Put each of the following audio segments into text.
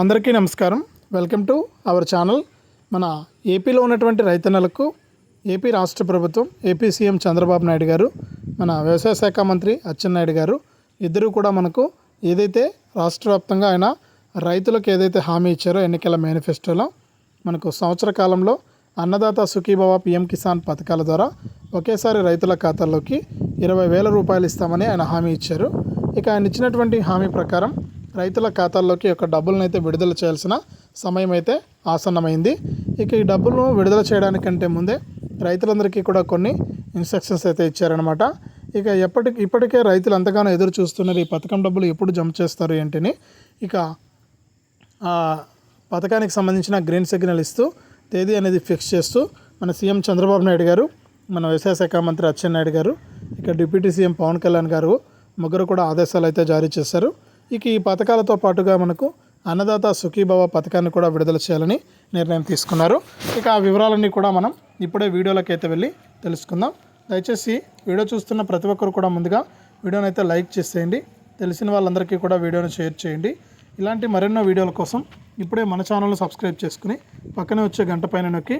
అందరికీ నమస్కారం. Welcome to our channel. మన ఏపీలో ఉన్నటువంటి రైతన్నలకు ఏపీ రాష్ట్ర ప్రభుత్వం ఏపీ సీఎం చంద్రబాబు నాయుడు గారు మన వ్యవసాయ శాఖ మంత్రి అచ్చెన్నాయుడు గారు ఇద్దరు కూడా మనకు ఏదైతే రాష్ట్ర వ్యాప్తంగా ఆయన రైతులకు ఏదైతే హామీ ఇచ్చారో ఎన్నికల మేనిఫెస్టోలో మనకు సంవత్సర కాలంలో అన్నదాత సుఖీభవ పిఎం కిసాన్ పథకాల ద్వారా ఒకేసారి రైతుల ఖాతాల్లోకి ఇరవై వేల రూపాయలు ఇస్తామని ఆయన హామీ ఇచ్చారు. ఇక ఆయన ఇచ్చినటువంటి హామీ ప్రకారం రైతుల ఖాతాల్లోకి యొక్క డబ్బులను అయితే విడుదల చేయాల్సిన సమయం అయితే ఆసన్నమైంది. ఇక ఈ డబ్బులను విడుదల చేయడానికంటే ముందే రైతులందరికీ కూడా కొన్ని ఇన్స్ట్రక్షన్స్ అయితే ఇచ్చారనమాట ఇక ఎప్పటి ఇప్పటికే రైతులు ఎంతగానో ఎదురు చూస్తున్నారు ఈ పథకం డబ్బులు ఎప్పుడు జమ చేస్తారు ఏంటిని. ఇక ఆ పథకానికి సంబంధించిన గ్రీన్ సిగ్నల్ ఇస్తూ తేదీ అనేది ఫిక్స్ చేస్తూ మన సీఎం చంద్రబాబు నాయుడు గారు మన వ్యవసాయ శాఖ మంత్రి అచ్చెన్నాయుడు గారు ఇక డిప్యూటీ సీఎం పవన్ కళ్యాణ్ గారు ముగ్గురు కూడా ఆదేశాలు అయితే జారీ చేశారు. ఇక ఈ పథకాలతో పాటుగా మనకు అన్నదాత సుఖీభవ పథకాన్ని కూడా విడుదల చేయాలని నిర్ణయం తీసుకున్నారు. ఇక ఆ వివరాలన్నీ కూడా మనం ఇప్పుడే వీడియోలోకి అయితే వెళ్ళి తెలుసుకుందాం. దయచేసి వీడియో చూస్తున్న ప్రతి ఒక్కరు కూడా ముందుగా వీడియోని అయితే లైక్ చేసేయండి. తెలిసిన వాళ్ళందరికీ కూడా వీడియోని షేర్ చేయండి. ఇలాంటి మరెన్నో వీడియోల కోసం ఇప్పుడే మన ఛానల్ను సబ్స్క్రైబ్ చేసుకుని పక్కనే వచ్చే గంట పైన నొక్కి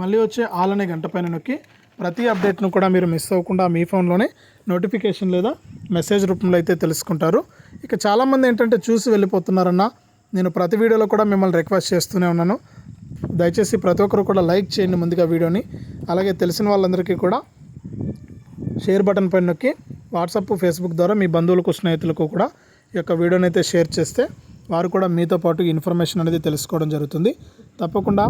మళ్ళీ వచ్చే ఆల్ అనే గంట పైన నొక్కి ప్రతి అప్డేట్ను కూడా మీరు మిస్ అవ్వకుండా మీ ఫోన్లోనే నోటిఫికేషన్ లేదా మెసేజ్ రూపంలో అయితే తెలుసుకుంటారు. ఇక చాలామంది ఏంటంటే చూసి వెళ్ళిపోతున్నారన్న. నేను ప్రతి వీడియోలో కూడా మిమ్మల్ని రిక్వెస్ట్ చేస్తూనే ఉన్నాను. దయచేసి ప్రతి ఒక్కరు కూడా లైక్ చేయండి ముందుగా వీడియోని. అలాగే తెలిసిన వాళ్ళందరికీ కూడా షేర్ బటన్ పైన నొక్కి వాట్సాప్ ఫేస్బుక్ ద్వారా మీ బంధువులకు స్నేహితులకు కూడా ఈ యొక్క వీడియోని అయితే షేర్ చేస్తే వారు కూడా మీతో పాటు ఇన్ఫర్మేషన్ అనేది తెలుసుకోవడం జరుగుతుంది. తప్పకుండా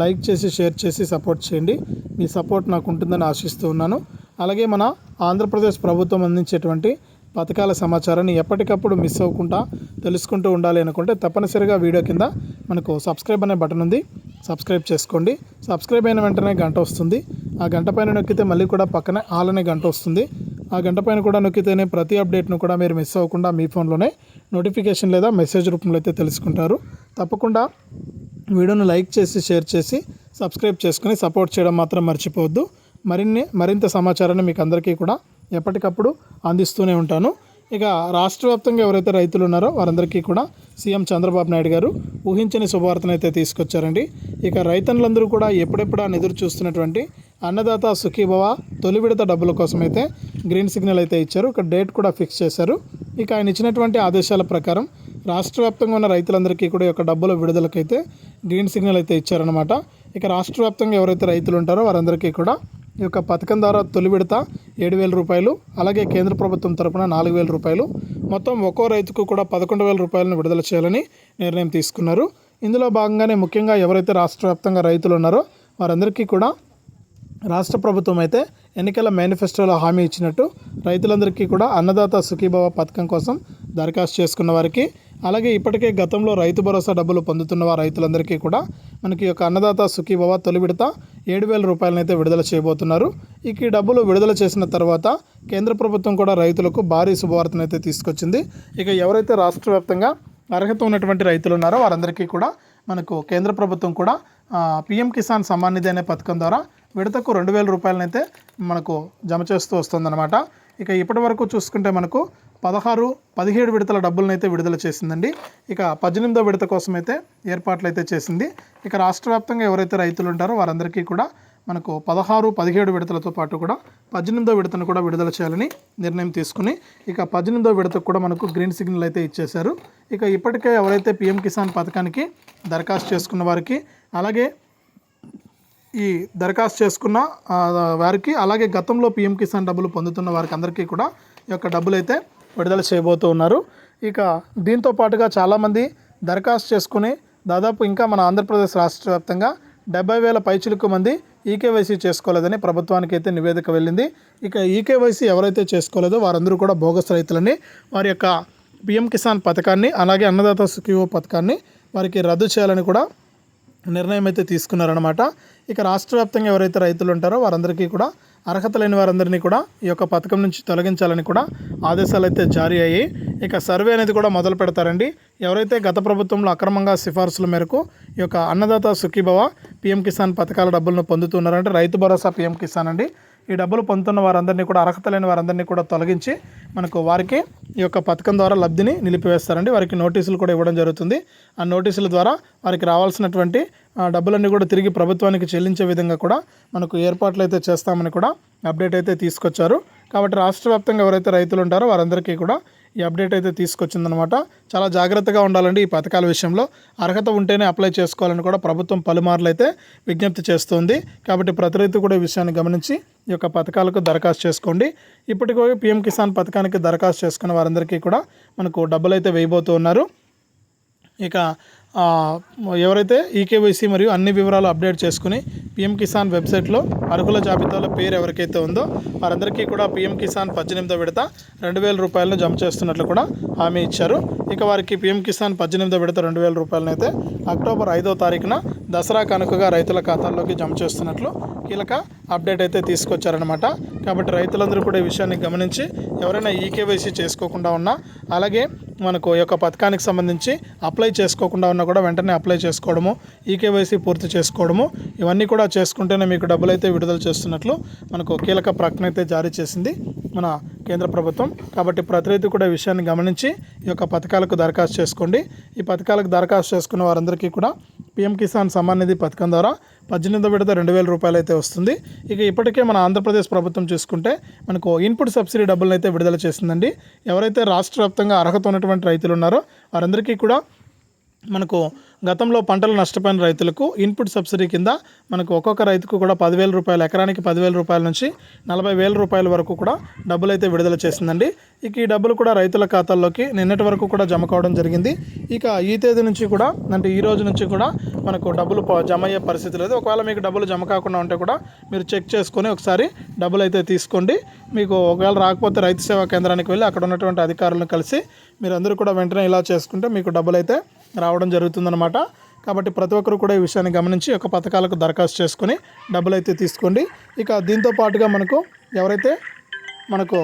లైక్ చేసి షేర్ చేసి సపోర్ట్ చేయండి. మీ సపోర్ట్ నాకు ఉంటుందని ఆశిస్తూ ఉన్నాను. అలాగే మన ఆంధ్రప్రదేశ్ ప్రభుత్వం అందించేటువంటి పథకాల సమాచారాన్ని ఎప్పటికప్పుడు మిస్ అవ్వకుండా తెలుసుకుంటూ ఉండాలి అనుకుంటే తప్పనిసరిగా వీడియో కింద మనకు సబ్స్క్రైబ్ అనే బటన్ ఉంది. సబ్స్క్రైబ్ చేసుకోండి. సబ్స్క్రైబ్ అయిన వెంటనే గంట వస్తుంది. ఆ గంట పైన నొక్కితే మళ్ళీ కూడా పక్కనే ఆల్ అనే గంట వస్తుంది. ఆ గంట పైన కూడా నొక్కితేనే ప్రతి అప్డేట్ను కూడా మీరు మిస్ అవ్వకుండా మీ ఫోన్లోనే నోటిఫికేషన్ లేదా మెసేజ్ రూపంలో అయితే తెలుసుకుంటారు. తప్పకుండా వీడియోను లైక్ చేసి షేర్ చేసి సబ్స్క్రైబ్ చేసుకుని సపోర్ట్ చేయడం మాత్రం మర్చిపోవద్దు. మరిన్ని మరింత సమాచారాన్ని మీకు అందరికీ కూడా ఎప్పటికప్పుడు అందిస్తూనే ఉంటాను. ఇక రాష్ట్ర వ్యాప్తంగా ఎవరైతే రైతులు ఉన్నారో వారందరికీ కూడా సీఎం చంద్రబాబు నాయుడు గారు ఊహించని శుభవార్తనైతే తీసుకొచ్చారండి. ఇక రైతన్నులందరూ కూడా ఎప్పుడెప్పుడు అని ఎదురు చూస్తున్నటువంటి అన్నదాత సుఖీభవ తొలి విడత డబ్బుల కోసం అయితే గ్రీన్ సిగ్నల్ అయితే ఇచ్చారు. ఇక డేట్ కూడా ఫిక్స్ చేశారు. ఇక ఆయన ఇచ్చినటువంటి ఆదేశాల ప్రకారం రాష్ట్ర వ్యాప్తంగా ఉన్న రైతులందరికీ కూడా యొక్క డబ్బుల విడుదలకైతే గ్రీన్ సిగ్నల్ అయితే ఇచ్చారనమాట ఇక రాష్ట్ర వ్యాప్తంగా ఎవరైతే రైతులు ఉంటారో వారందరికీ కూడా ఈ యొక్క పథకం ద్వారా తొలి విడత ఏడు వేల రూపాయలు అలాగే కేంద్ర ప్రభుత్వం తరపున నాలుగు వేల రూపాయలు. మొత్తం ఒక్కో రైతుకు కూడా పదకొండు వేల రూపాయలను విడుదల చేయాలని నిర్ణయం తీసుకున్నారు. ఇందులో భాగంగానే ముఖ్యంగా ఎవరైతే రాష్ట్ర వ్యాప్తంగా రైతులు ఉన్నారో వారందరికీ కూడా రాష్ట్ర ప్రభుత్వం అయితే ఎన్నికల మేనిఫెస్టోలో హామీ ఇచ్చినట్టు రైతులందరికీ కూడా అన్నదాత సుఖీభవ పథకం కోసం దరఖాస్తు చేసుకున్న వారికి అలాగే ఇప్పటికే గతంలో రైతు భరోసా డబ్బులు పొందుతున్న వారు రైతులందరికీ కూడా మనకి యొక్క అన్నదాత సుఖీభవ తొలి విడత ఏడు వేల రూపాయలనైతే విడుదల చేయబోతున్నారు. ఇక ఈ డబ్బులు విడుదల చేసిన తర్వాత కేంద్ర ప్రభుత్వం కూడా రైతులకు భారీ శుభవార్తనైతే తీసుకొచ్చింది. ఇక ఎవరైతే రాష్ట్ర వ్యాప్తంగా అర్హత ఉన్నటువంటి రైతులు ఉన్నారో వారందరికీ కూడా మనకు కేంద్ర ప్రభుత్వం కూడా పిఎం కిసాన్ సమ్మాన్ నిధి అనే పథకం ద్వారా విడతకు రెండు వేల రూపాయలనైతే మనకు జమ చేస్తూ వస్తుందన్నమాట. ఇక ఇప్పటి వరకు చూసుకుంటే మనకు పదహారు పదిహేడు విడతల డబ్బులను అయితే విడుదల చేసిందండి. ఇక పద్దెనిమిదో విడత కోసం అయితే ఏర్పాట్లు అయితే చేసింది. ఇక రాష్ట్ర వ్యాప్తంగా ఎవరైతే రైతులు ఉంటారో వారందరికీ కూడా మనకు పదహారు పదిహేడు విడతలతో పాటు కూడా పద్దెనిమిదో విడతను కూడా విడుదల చేయాలని నిర్ణయం తీసుకుని ఇక పద్దెనిమిదో విడతకు కూడా మనకు గ్రీన్ సిగ్నల్ అయితే ఇచ్చేశారు. ఇక ఇప్పటికే ఎవరైతే పిఎం కిసాన్ పథకానికి దరఖాస్తు చేసుకున్న వారికి అలాగే ఈ దరఖాస్తు చేసుకున్న వారికి అలాగే గతంలో పిఎం కిసాన్ డబ్బులు పొందుతున్న వారికి అందరికీ కూడా ఈ యొక్క డబ్బులు అయితే విడుదల చేయబోతూ ఉన్నారు. ఇక దీంతో పాటుగా చాలామంది దరఖాస్తు చేసుకుని దాదాపు ఇంకా మన ఆంధ్రప్రదేశ్ రాష్ట్ర వ్యాప్తంగా డెబ్బై వేల పైచులకు మంది ఈకేవైసీ చేసుకోలేదని ప్రభుత్వానికి అయితే నివేదిక వెళ్ళింది. ఇక ఈకేవైసీ ఎవరైతే చేసుకోలేదో వారందరూ కూడా బోగస్ రైతులని వారి యొక్క పిఎం కిసాన్ పథకాన్ని అలాగే అన్నదాత సుఖీవో పథకాన్ని వారికి రద్దు చేయాలని కూడా నిర్ణయం అయితే తీసుకున్నారనమాట ఇక రాష్ట్ర వ్యాప్తంగా ఎవరైతే రైతులు ఉంటారో వారందరికీ కూడా అర్హత లేని వారందరినీ కూడా ఈ యొక్క పథకం నుంచి తొలగించాలని కూడా ఆదేశాలు అయితే జారీ అయ్యాయి ఇక సర్వే అనేది కూడా మొదలు పెడతారండి. ఎవరైతే గత ప్రభుత్వంలో అక్రమంగా సిఫార్సుల మేరకు ఈ యొక్క అన్నదాత సుఖీభవ పీఎం కిసాన్ పథకాల డబ్బులను పొందుతున్నారంటే రైతు భరోసా పీఎం కిసాన్ అండి. ఈ డబ్బులు పొందుతున్న వారందరినీ కూడా అర్హత లేని వారందరినీ కూడా తొలగించి మనకు వారికి ఈ యొక్క పథకం ద్వారా లబ్ధిని నిలిపివేస్తారండి. వారికి నోటీసులు కూడా ఇవ్వడం జరుగుతుంది. ఆ నోటీసుల ద్వారా వారికి రావాల్సినటువంటి డబ్బులన్నీ కూడా తిరిగి ప్రభుత్వానికి చెల్లించే విధంగా కూడా మనకు ఏర్పాట్లు అయితే చేస్తామని కూడా అప్డేట్ అయితే తీసుకొచ్చారు. కాబట్టి రాష్ట్ర వ్యాప్తంగా ఎవరైతే రైతులు ఉంటారో వారందరికీ కూడా ఈ అప్డేట్ అయితే తీసుకొచ్చిందనమాట. చాలా జాగ్రత్తగా ఉండాలండి ఈ పథకాల విషయంలో. అర్హత ఉంటేనే అప్లై చేసుకోవాలని కూడా ప్రభుత్వం పలుమార్లు అయితే విజ్ఞప్తి చేస్తుంది. కాబట్టి ప్రతి రైతు కూడా ఈ విషయాన్ని గమనించి ఈ యొక్క పథకాలకు దరఖాస్తు చేసుకోండి. ఇప్పటికీ పిఎం కిసాన్ పథకానికి దరఖాస్తు చేసుకున్న వారందరికీ కూడా మనకు డబ్బులు అయితే వేయబోతూ ఉన్నారు. ఇక ఎవరైతే ఈకేవైసీ మరియు అన్ని వివరాలు అప్డేట్ చేసుకుని పిఎం కిసాన్ వెబ్సైట్లో అర్హుల జాబితాలో పేరు ఎవరికైతే ఉందో వారందరికీ కూడా పిఎం కిసాన్ పద్దెనిమిదో విడత రెండు వేల రూపాయలను జమ చేస్తున్నట్లు కూడా హామీ ఇచ్చారు. ఇక వారికి పిఎం కిసాన్ పద్దెనిమిదో విడత రెండు వేల రూపాయలను అయితే అక్టోబర్ ఐదో తారీఖున దసరా కనుకగా రైతుల ఖాతాల్లోకి జమ చేస్తున్నట్లు కీలక అప్డేట్ అయితే తీసుకొచ్చారనమాట కాబట్టి రైతులందరూ కూడా ఈ విషయాన్ని గమనించి ఎవరైనా ఈకేవైసీ చేసుకోకుండా ఉన్నా అలాగే మనకు ఈ యొక్క పథకానికి సంబంధించి అప్లై చేసుకోకుండా ఉన్నా కూడా వెంటనే అప్లై చేసుకోవడము ఈకేవైసీ పూర్తి చేసుకోవడము ఇవన్నీ కూడా చేసుకుంటేనే మీకు డబ్బులు అయితే విడుదల చేస్తున్నట్లు మనకు కీలక ప్రకటన అయితే జారీ చేసింది మన కేంద్ర ప్రభుత్వం. కాబట్టి ప్రతి రైతు కూడా విషయాన్ని గమనించి ఈ యొక్క పథకాలకు దరఖాస్తు చేసుకోండి. ఈ పథకాలకు దరఖాస్తు చేసుకున్న వారందరికీ కూడా పిఎం కిసాన్ సమ్మాన్ నిధి పథకం ద్వారా పద్దెనిమిదో విడత రెండు వేల రూపాయలు అయితే వస్తుంది. ఇక ఇప్పటికే మన ఆంధ్రప్రదేశ్ ప్రభుత్వం చూసుకుంటే మనకు ఇన్పుట్ సబ్సిడీ డబ్బులను అయితే విడుదల చేసిందండి. ఎవరైతే రాష్ట్ర వ్యాప్తంగా అర్హత ఉన్నటువంటి రైతులు ఉన్నారో వారందరికీ కూడా మనకు గతంలో పంటలు నష్టపోయిన రైతులకు ఇన్పుట్ సబ్సిడీ కింద మనకు ఒక్కొక్క రైతుకు కూడా పదివేల రూపాయలు ఎకరానికి పదివేల రూపాయల నుంచి నలభై వేల రూపాయల వరకు కూడా డబ్బులు అయితే విడుదల చేసిందండి. ఇక ఈ డబ్బులు కూడా రైతుల ఖాతాల్లోకి నిన్నటి వరకు కూడా జమ కావడం జరిగింది. ఇక ఈ తేదీ నుంచి కూడా అంటే ఈ రోజు నుంచి కూడా మనకు డబ్బులు ప- జమ అయ్యే పరిస్థితి లేదు. ఒకవేళ మీకు డబ్బులు జమ కాకుండా ఉంటే కూడా మీరు చెక్ చేసుకొని ఒకసారి డబ్బులు అయితే తీసుకోండి. మీకు ఒకవేళ రాకపోతే రైతు సేవా కేంద్రానికి వెళ్ళి అక్కడ ఉన్నటువంటి అధికారులను కలిసి మీరందరూ కూడా వెంటనే ఇలా చేసుకుంటే మీకు డబ్బులు అయితే రావడం జరుగుతుందన్నమాట. కాబట్టి ప్రతి ఒక్కరు కూడా ఈ విషయాన్ని గమనించి ఒక పథకాలకు దరఖాస్తు చేసుకొని డబ్బులు అయితే తీసుకోండి. ఇక దీంతో పాటుగా మనకు ఎవరైతే మనకు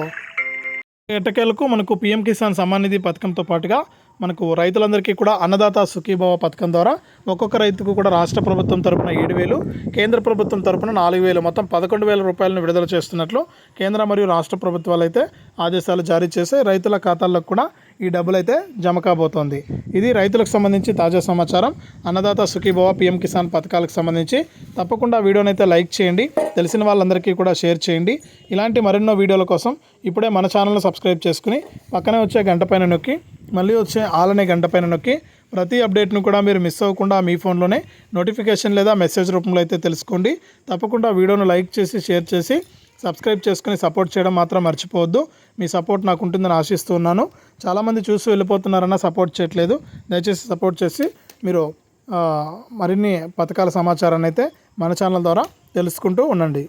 ఎట్టకేలకు మనకు పిఎం కిసాన్ సమ్మాన్ నిధి పథకంతో పాటుగా మనకు రైతులందరికీ కూడా అన్నదాత సుఖీభావ పథకం ద్వారా ఒక్కొక్క రైతుకు కూడా రాష్ట్ర ప్రభుత్వం తరపున ఏడు వేలు కేంద్ర ప్రభుత్వం తరపున నాలుగు వేలు మొత్తం పదకొండు వేల రూపాయలను విడుదల చేస్తున్నట్లు కేంద్ర మరియు రాష్ట్ర ప్రభుత్వాలు అయితే ఆదేశాలు జారీ చేసి రైతుల ఖాతాల్లోకి కూడా ఈ డబ్బులు అయితే జమ కాబోతోంది. ఇది రైతులకు సంబంధించి తాజా సమాచారం. అన్నదాత సుఖీభవ పిఎం కిసాన్ పథకాలకు సంబంధించి తప్పకుండా వీడియోని అయితే లైక్ చేయండి. తెలిసిన వాళ్ళందరికీ కూడా షేర్ చేయండి. ఇలాంటి మరెన్నో వీడియోల కోసం ఇప్పుడే మన ఛానల్ను సబ్స్క్రైబ్ చేసుకుని పక్కనే వచ్చే గంట పైన నొక్కి మళ్ళీ వచ్చే ఆలనే గంట పైన నొక్కి ప్రతి అప్డేట్ను కూడా మీరు మిస్ అవ్వకుండా మీ ఫోన్లోనే నోటిఫికేషన్ లేదా మెసేజ్ రూపంలో అయితే తెలుసుకోండి. తప్పకుండా వీడియోను లైక్ చేసి షేర్ చేసి సబ్స్క్రైబ్ చేసుకుని సపోర్ట్ చేయడం మాత్రం మర్చిపోవద్దు. మీ సపోర్ట్ నాకు ఉంటుందని ఆశిస్తూ ఉన్నాను చాలామంది చూసి వెళ్ళిపోతున్నారన్న సపోర్ట్ చేయట్లేదు. దయచేసి సపోర్ట్ చేసి మీరు మరిన్ని పథకాల సమాచారాన్ని అయితే మన ఛానల్ ద్వారా తెలుసుకుంటూ ఉండండి.